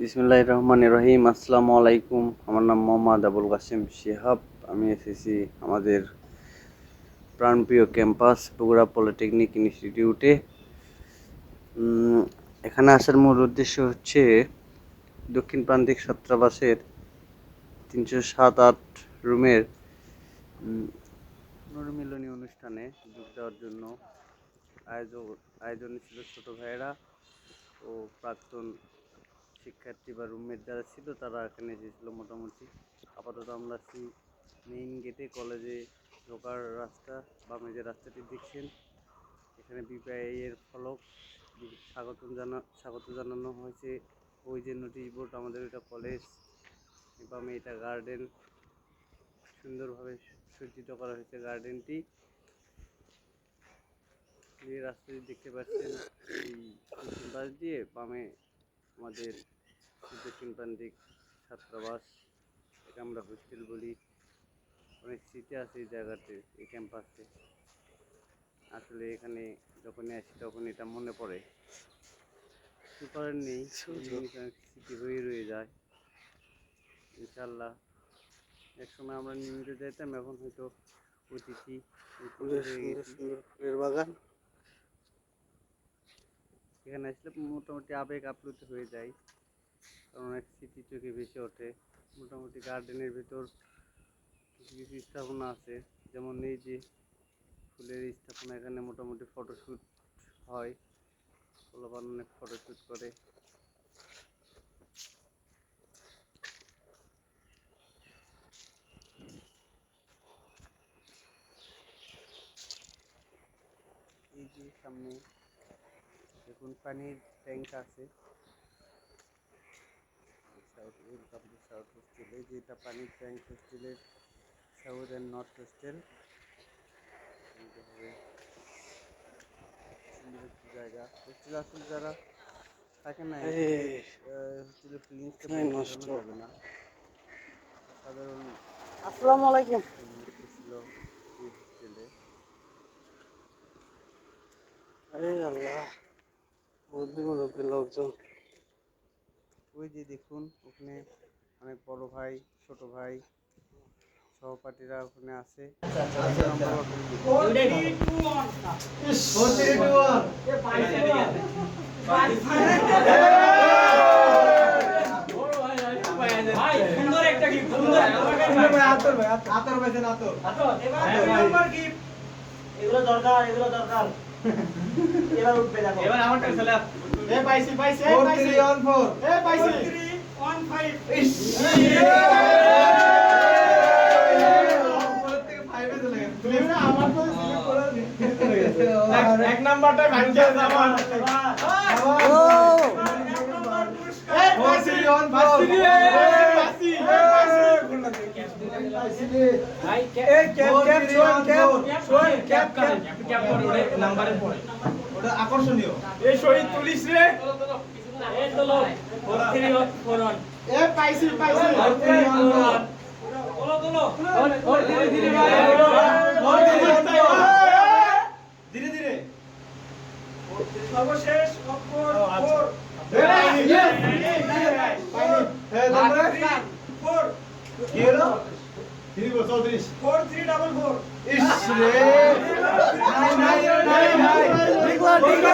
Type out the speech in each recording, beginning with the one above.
বিসমুল্লাহ রহমান রহিম। আসসালামু আলাইকুম আমার নাম মোহাম্মদ আবুল কাসিম শিহাব। আমি এসেছি আমাদের প্রাণপ্রিয় ক্যাম্পাস বগুড়া পলিটেকনিক ইনস্টিটিউটে। এখানে আসার মূল উদ্দেশ্য হচ্ছে দক্ষিণ প্রান্তিক ছাত্রাবাসের তিনশো সাত আট রুমের পুনর্মিলনী অনুষ্ঠানে যোগ দেওয়ার জন্য আয়োজন আয়োজন ছিল ছোট ভাইয়েরা ও প্রাক্তন শিক্ষার্থী বা রুমমেট যারা ছিল তারা এখানে এসেছিল মোটামুটি। আপাতত আমরা আছি মেইন গেটে কলেজে ঢোকার রাস্তা বামে যে রাস্তাটি দেখছেন। এখানে বিপিআই এর ফলক স্বাগত জানা, স্বাগত জানানো হয়েছে। ওই যে নোটিশ বোর্ড আমাদের এটা কলেজ বামে এটা গার্ডেন সুন্দরভাবে সজ্জিত করা হয়েছে গার্ডেনটি যে রাস্তাটি দেখতে পাচ্ছেন, এই পাশ দিয়ে বামে আমাদের দক্ষিণ ছাত্রাবাস এটা আমরা হোস্টেল বলি। অনেক স্মৃতি আছে এই জায়গাতে এই ক্যাম্পাসে। আসলে এখানে যখনই আসি তখন এটা মনে পড়ে। কিছু করার নেই স্মৃতি হয়ে রয়ে যায়। ইনশাল্লাহ এক সময় আমরা নিয়মিত যেতাম এখন হয়তো অতিথি বাগান। এখানে আসলে মোটামুটি আবেগ আপ্লুত হয়ে যায়। কারণ অনেক স্মৃতি চোখে ভেসে ওঠে। মোটামুটি গার্ডেনের ভিতর কিছু কিছু স্থাপনা আছে। যেমন এই যে ফুলের স্থাপনা এখানে মোটামুটি ফটোশ্যুট হয়। পোলাপান অনেক ফটোশ্যুট করে। এই যে সামনে দেখুন পানির ট্যাঙ্ক আছে। South welcome to south hostel এই যে পানির ট্যাঙ্ক হোস্টেলের সাউথ অ্যান্ড নর্থ হোস্টেল সুন্দর একটি জায়গা। হোস্টেল আসলে যারা থাকে না এই, হোস্টেলের ফিলিংসটা নষ্ট। যাবে না। সাধারণ আসসালামু আলাইকুম। মুহূর্ত ছিল হোস্টেলে আরে আল্লাহ। মুরব্বী লোকজন ওই যে দেখুন ওখানে অনেক বড় ভাই ছোট ভাই সহপাঠীরা ওখানে আছে সুন্দর একটা গিফট সুন্দর এগুলো দরকার এগুলো দরকার এবার উঠবে দেখো এবার আমারটা চলে এ পাইছি পাইছি এ পাইছি এ পাইছি আমার তো সিলেক্ট করে এক নাম্বারটা ভাঙছে আমার এ পাইছি অন পাইছি রে, পাইছি, এ পাইছি। ভাই এ ক্যাপ ক্যাপ শোন ক্যাপ শোন ক্যাপ ক্যাপ ক্যাপ পরে ওরে নাম্বারে পড়ে ওটা আকর্ষণীয় এই শহীদ পুলিশ রে এই তো লোক ফোর থ্রি ফোর ওয়ান এ পাইছি পাইছি ফোর থ্রি অন তোলো তোলো ফোর ধীরে ধীরে ধীরে ধীরে সর্বশেষ অক্ষর ফোর কি হলো? থ্রি ফোর চৌত্রিশ। ফোর থ্রি ডাবল ফোর ইস রে। নাই নাই নাই নাই। Oh,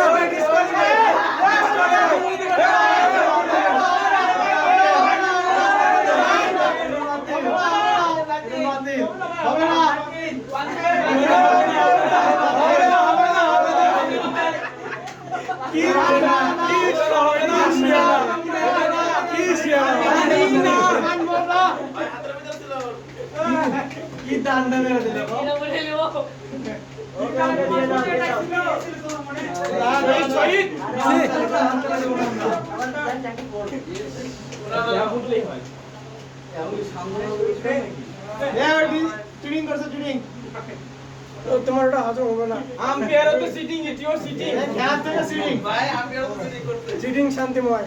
কি ডান্ডা মেরে দিলে শহীদ চুরিং করছে চুরিং তোমার ওটা হজম হবে না আম্পায়ার সিটিং শান্তিময়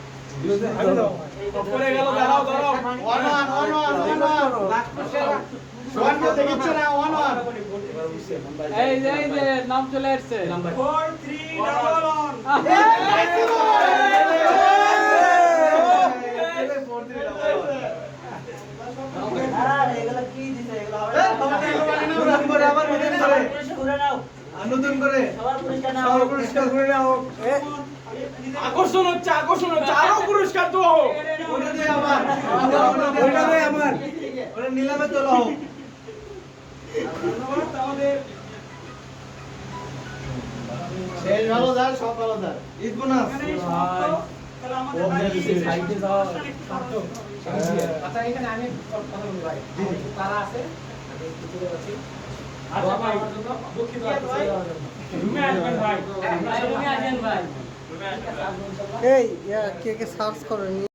নাম চলে আসছে। নতুন করে পুরস্কার করে। নাও। আকর্ষণ হচ্ছে আকর্ষণ হচ্ছে আরও পুরস্কার তো হোক। ওটা দে আমার ওটা দে আমার ওটা নিলামে তোলা হোক। ধন্যবাদ আমাদের শেষ ভালো যার সব ভালো যার ঈদ বোনাস। এখানেই সমাপ্ত তাহলে আমাদের লাইভে আচ্ছা এখানে আমি কথা বলি ভাই। তারা আছে আচ্ছা দুঃখিত। চলে রুমে আসবেন ভাই। ভাই রুমে আসেন ভাই। রুমে আসবেন ভাই। এই কে কে সার্চ করেন?